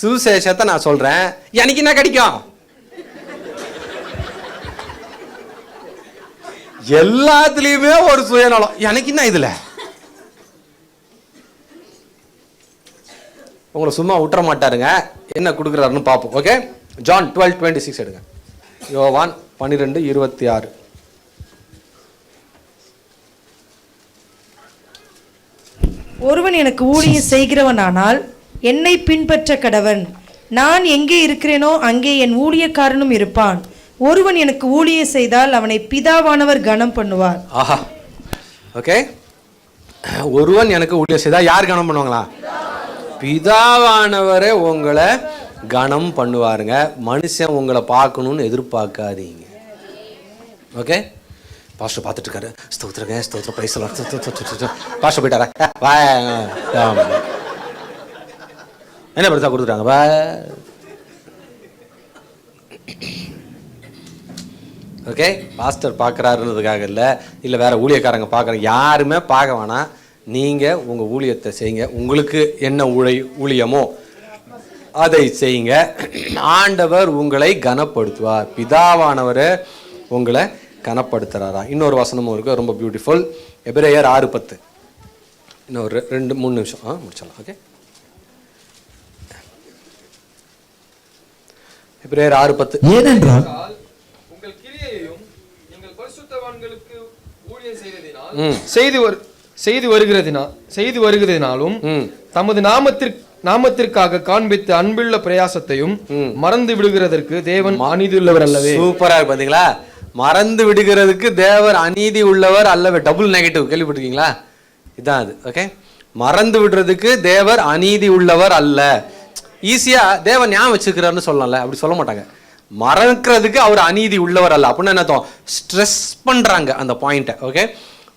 சுவிசேஷத்தை நான் சொல்கிறேன் எனக்கு என்ன கிடைக்கும்? எல்லாத்துலேயுமே ஒரு சுயநலம். எனக்கு என்ன இதில்? உங்களை சும்மா விட்டுற மாட்டாருங்க. என்ன கொடுக்குறாருன்னு பார்ப்போம். Okay John twelve twenty six எடுங்க. யோவான் பன்னிரெண்டு இருபத்தி ஆறு. ஒருவன் எனக்கு ஊழியம் செய்கிறவனானால் என்னை பின்பற்ற கடவன். நான் எங்கே இருக்கிறேனோ அங்கே என் ஊழியக்காரனும் இருப்பான். ஒருவன் எனக்கு ஊழியம் செய்தால் அவனை பிதாவானவர் கனம் பண்ணுவார். ஆஹா. ஓகே ஒருவன் எனக்கு ஊழியம் செய்தால் யார் கனம் பண்ணுவாங்களா? பிதாவானவரே உங்களை கனம் பண்ணுவாருங்க. மனுஷன் உங்களை பார்க்கணும்னு எதிர்பார்க்காதீங்க. ஓகே பாஸ்டர் பார்த்துட்டு இருக்காரு. ஸ்தோத்திரங்க ஸ்தோத்திரம் பிரைஸ்லாம் பாஸ்டர் போயிட்டாரா? வா என்ன பெருசாக கொடுத்துட்டாங்க? வா. ஓகே பாஸ்டர் பார்க்குறாருன்றதுக்காக இல்லை. இல்லை வேற ஊழியக்காரங்க பார்க்குறாங்க யாருமே பார்க்க வேணாம். நீங்கள் உங்கள் ஊழியத்தை செய்யுங்க. உங்களுக்கு என்ன ஊழை ஊழியமோ அதை செய்யுங்க. ஆண்டவர் உங்களை கனப்படுத்துவார். பிதாவானவர் உங்களை கனப்படுத்துகிறாரா இன்னொரு வசனமும் இருக்குது ரொம்ப பியூட்டிஃபுல் எபிரேயர் ஆறு பத்து. இன்னொரு ரெண்டு மூணு நிமிஷம். ஆ முடிச்சிடலாம். ஓகே எபிரேயர் ஆறு பத்து. ஏனென்றால் உங்கள் கிரியையையும் நீங்கள் பரிசுத்தவான்களுக்கு ஊழியம் செய்வதினால் ம். செய்து வரு செய்து வருகிறதினால் செய்து வருகிறதினாலும் ம். தமது நாமத்திற்கு நாமத்திற்காக காண்பித்த அன்புள்ள பிரயாசத்தையும் மறந்து விடுகிறதற்கு தேவன் அநீதியுள்ளவர் அல்லவே. சூப்பரா இருக்கு பாத்தீங்களா? மறந்து விடுகிறதுக்கு தேவர் அநீதி உள்ளவர் அல்லவே. டபுள் நெகட்டிவ் கேள்விப்பட்டிருக்கீங்களா? இதான் அது. ஓகே மறந்து விடுறதுக்கு தேவர் அநீதி உள்ளவர் அல்ல. ஈஸியாக தேவன் ஞாபகம் வச்சுக்கிறாருன்னு சொல்லலாம்ல. அப்படி சொல்ல மாட்டாங்க. மறக்கிறதுக்கு அவர் அநீதி உள்ளவர் அல்ல. அப்படின்னு என்ன ஸ்ட்ரெஸ் பண்ணுறாங்க அந்த பாயிண்ட்டை ஓகே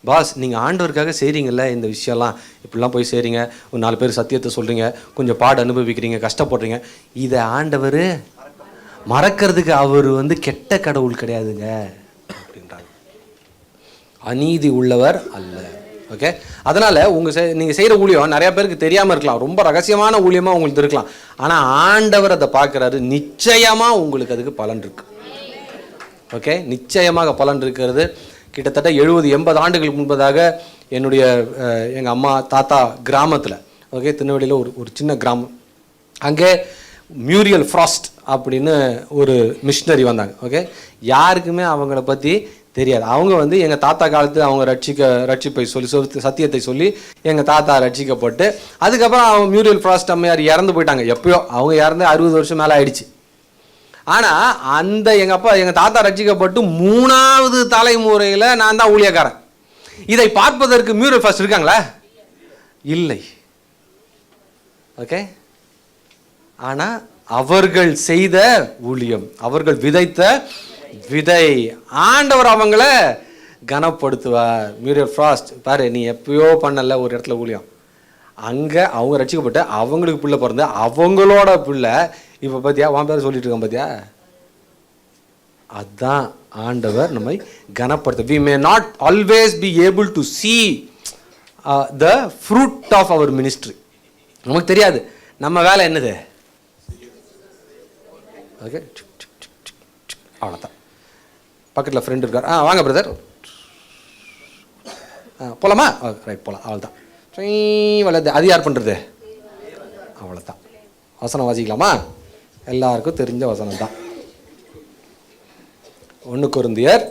பாஸ் நீங்கள் ஆண்டவருக்காக செய்கிறீங்கல்ல இந்த விஷயம்லாம். இப்படிலாம் போய் செய்கிறீங்க ஒரு நாலு பேர் சத்தியத்தை சொல்கிறீங்க கொஞ்சம் பாடு அனுபவிக்கிறீங்க. கஷ்டப்படுறீங்க. இதை ஆண்டவர் மறக்கிறதுக்கு அவர் வந்து கெட்ட கடவுள் கிடையாதுங்க. அப்படின்றாங்க. அநீதி உள்ளவர் அல்ல. ஓகே அதனால் உங்கள் செய்- நீங்கள் செய்கிற ஊழியம் நிறையா பேருக்கு தெரியாமல் இருக்கலாம். ரொம்ப ரகசியமான ஊழியமாக உங்களுக்கு இருக்கலாம். ஆனால் ஆண்டவர் அதை பார்க்குறாரு நிச்சயமாக உங்களுக்கு அதுக்கு பலன் இருக்கு. ஓகே நிச்சயமாக பலன் இருக்கிறது. கிட்டத்தட்ட எழுபது எண்பது ஆண்டுகளுக்கு முன்பதாக என்னுடைய எங்கள் அம்மா தாத்தா கிராமத்தில் ஓகே திருநெல்வேலியில் ஒரு ஒரு சின்ன கிராமம். அங்கே மியூரியல் ஃப்ராஸ்ட் அப்படின்னு ஒரு மிஷினரி வந்தாங்க. ஓகே யாருக்குமே அவங்கள பற்றி தெரியாது. அவங்க வந்து எங்கள் தாத்தா காலத்து அவங்க ரட்சிக்க ரட்சிப்பை சொல்லி சத்தியத்தை சொல்லி எங்கள் தாத்தா ரட்சிக்கப்பட்டு அதுக்கப்புறம் அவங்க மியூரியல் ஃப்ராஸ்ட் அம்மையார் இறந்து போயிட்டாங்க. எப்பயோ அவங்க இறந்து அறுபது வருஷம் மேலே ஆயிடுச்சு. ஆனால் அந்த எங்கள் அப்பா எங்கள் தாத்தா ரட்சிக்கப்பட்டு மூணாவது தலைமுறையில் நான் தான் ஊழியக்காரன். இதை பார்ப்பதற்கு மியூரியல் ஃபர்ஸ்ட் இருக்காங்களா? இல்லை. ஓகே ஆனால் அவர்கள் செய்த ஊழியம் அவர்கள் விதைத்த விதை. ஆண்டவர் அவங்கள கனப்படுத்துவார். மியூரியல் ஃப்ராஸ்ட் பாரு நீ எப்பயோ பண்ணல ஒரு இடத்துல ஊழியம். அங்க அவங்க ரட்சிக்கப்பட்டு அவங்களுக்கு பிள்ளை பிறந்து அவங்களோட பிள்ளை. இப்ப பாத்தியா உன் பேர் சொல்லிட்டு இருக்கான் பாத்தியா? அதான் ஆண்டவர் நம்மை கனப்படுத்த. We may not always be able to see the fruit of our ministry நமக்கு தெரியாது. நம்ம வேலை என்னது? ஓகே அவ்வளோதான் பக்கத்தில் ஃப்ரெண்ட் இருக்கார். ஆ வாங்க பிரதர் ஆ போலாமா? ரைட் போகலாம் அவ்வளோதான் வளருது அது யார் பண்ணுறது அவ்வளோதான் வசனம் வாசிக்கலாமா? எல்லாருக்கும் தெரிஞ்ச வசனம் தான் ஒன்று கொருந்தியர்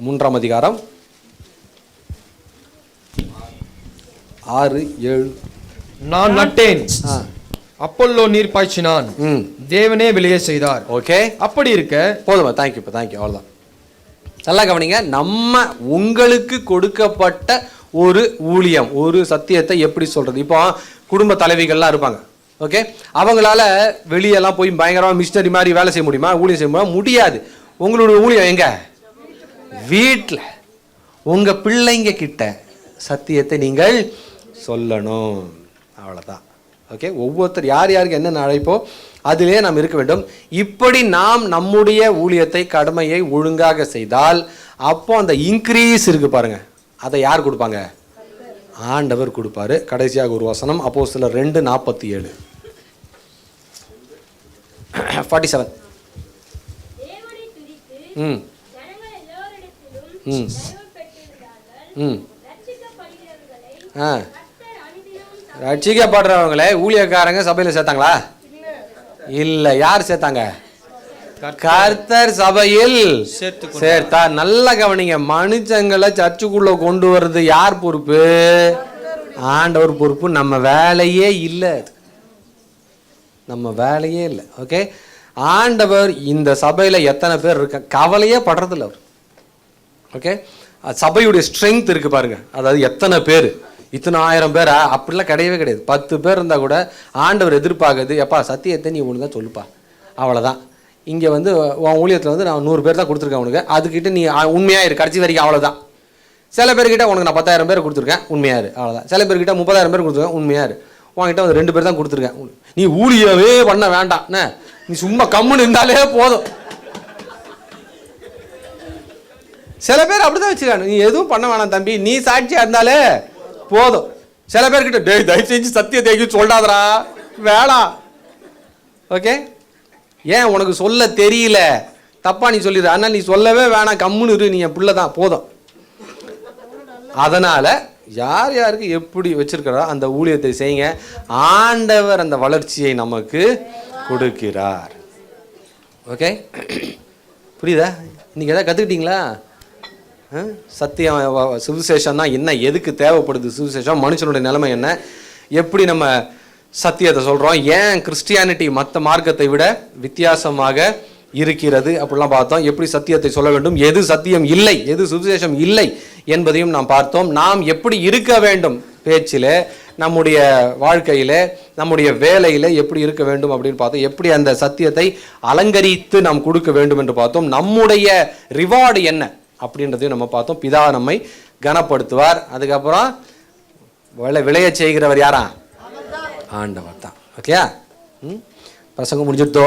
மூன்றாம் அதிகாரம் ஆறு ஏழு. நான் நட்டேன். ஆ. அப்பல்லோ நீர் பாய்ச்சினான். தேவனே வெளியே செய்தார். ஓகே. அப்படி இருக்க போதுமா தேங்க்யூ இப்போ தேங்க்யூ அவ்வளோதான் நல்லா கவனிங்க நம்ம உங்களுக்கு கொடுக்கப்பட்ட ஒரு ஊழியம் ஒரு சத்தியத்தை எப்படி சொல்றது? இப்போ குடும்ப தலைவிகள்லாம் இருப்பாங்க ஓகே? அவங்களால வெளியெல்லாம் போய் பயங்கரமா மிஷினரி மாதிரி வேலை செய்ய முடியுமா? ஊழியம் செய்ய முடியுமா? முடியாது. உங்களுடைய ஊழியம் எங்க? வீட்டில் உங்க பிள்ளைங்க கிட்ட சத்தியத்தை நீங்கள் சொல்லணும். அவ்வளவுதான். ஓகே ஒவ்வொருத்தர் யார் யாருக்கு என்னென்ன அழைப்போ அதிலே நாம் இருக்க வேண்டும். இப்படி நாம் நம்முடைய ஊழியத்தை கடமையை ஒழுங்காக செய்தால் அப்போ அந்த இன்க்ரீஸ் இருக்கு பாருங்க. அதை யார் கொடுப்பாங்க? ஆண்டவர் கொடுப்பாரு. கடைசியாக ஒரு வசனம் அப்போ சில ரெண்டு நாற்பத்தி ஏழு ஃபார்ட்டி செவன் ம். ம். ம் ஆ. கர்த்தர் அனுதினமும் ரட்சிக்கப்படுறவங்களே ஊழியக்காரங்க சபையில் சேர்த்தாங்களா? இல்லை யார் சேர்த்தாங்க? கர்த்தர் சபையில் சேர்த்தார் நல்ல கவனிங்க. மனுஷங்களை சர்ச்சுக்குள்ள கொண்டு வர்றது யார் பொறுப்பு? ஆண்டவர் பொறுப்பு. நம்ம வேலையே இல்லை. நம்ம வேலையே இல்லை. ஓகே ஆண்டவர் இந்த சபையில் எத்தனை பேர் இருக்க கவலையே படுறதில்ல அவர். ஓகே சபையுடைய ஸ்ட்ரென்த் இருக்கு பாருங்க. அதாவது எத்தனை பேர்? இத்தனை ஆயிரம் பேரா? அப்படிலாம் கிடையவே கிடையாது. பத்து பேர் இருந்தால் கூட ஆண்டவர் எதிர்பார்க்குது எப்பா சத்தியத்தை நீ ஒழுங்கா சொல்லுப்பா. அவ்வளோதான் இங்கே வந்து உன் ஊழியத்தில் வந்து நான் நூறு பேர் தான் கொடுத்துருக்கேன் உனக்கு. அதுக்கிட்ட நீ உண்மையாக இரு. கடைசி வரைக்கும் அவ்வளோதான் சில பேர்கிட்ட உனக்கு நான் பத்தாயிரம் பேர் கொடுத்துருக்கேன் உண்மையாக இரு. அவ்வளோதான் சில பேர்கிட்ட முப்பதாயிரம் பேர் கொடுத்துருக்கேன் உண்மையாக இரு. உங்ககிட்ட வந்து ரெண்டு பேர் தான் கொடுத்துருக்கேன். நீ ஊழியவே பண்ண வேண்டாம். என்ன? நீ சும்மா கம்முன்னு இருந்தாலே போதும். சில பேர் அப்படிதான் வச்சுக்காங்க நீ எதுவும் பண்ண வேணாம் தம்பி. நீ சாட்சியாக இருந்தாலே போதும். சில பேர்கிட்ட டேய் தயவு செஞ்சு சத்திய தேக்கி சொல்லாதடா. வேணாம் ஓகே ஏன் உனக்கு சொல்ல தெரியல? தப்பா நீ சொல்லிடு. ஆனால் நீ சொல்லவே வேணாம். கம்முன்னு இரு. நீ என் பிள்ளை தான். போதும். அதனால் யார் யாருக்கு எப்படி வச்சிருக்கிறோ அந்த ஊழியத்தை செய்யுங்க. ஆண்டவர் அந்த வளர்ச்சியை நமக்கு கொடுக்கிறார். ஓகே புரியுதா? நீங்கள் எதாவது கற்றுக்கிட்டீங்களா சத்தியம் சுவிசேஷம்னா என்ன எதுக்கு தேவைப்படுது சுவிசேஷம் மனுஷனுடைய நிலைமை என்ன? எப்படி நம்ம சத்தியத்தை சொல்கிறோம் ஏன் கிறிஸ்டியானிட்டி மற்ற மார்க்கத்தை விட வித்தியாசமாக இருக்கிறது? அப்படிலாம் பார்த்தோம். எப்படி சத்தியத்தை சொல்ல வேண்டும்? எது சத்தியம் இல்லை? எது சுவிசேஷம் இல்லை என்பதையும் நாம் பார்த்தோம். நாம் எப்படி இருக்க வேண்டும் பேச்சில் நம்முடைய வாழ்க்கையில் நம்முடைய வேலையில் எப்படி இருக்க வேண்டும் அப்படின்னு பார்த்தோம். எப்படி அந்த சத்தியத்தை அலங்கரித்து நாம் கொடுக்க வேண்டும் என்று பார்த்தோம். நம்முடைய ரிவார்டு என்ன? அப்படின்றதையும் நம்ம பார்த்தோம். பிதா நம்மை கனப்படுத்துவார். அதுக்கப்புறம் விளை விளைய செய்கிறவர் யாரா? ஆண்டவர் தான். ஓகேயா? ம்? பிரசங்கம் முடிஞ்சுட்டோ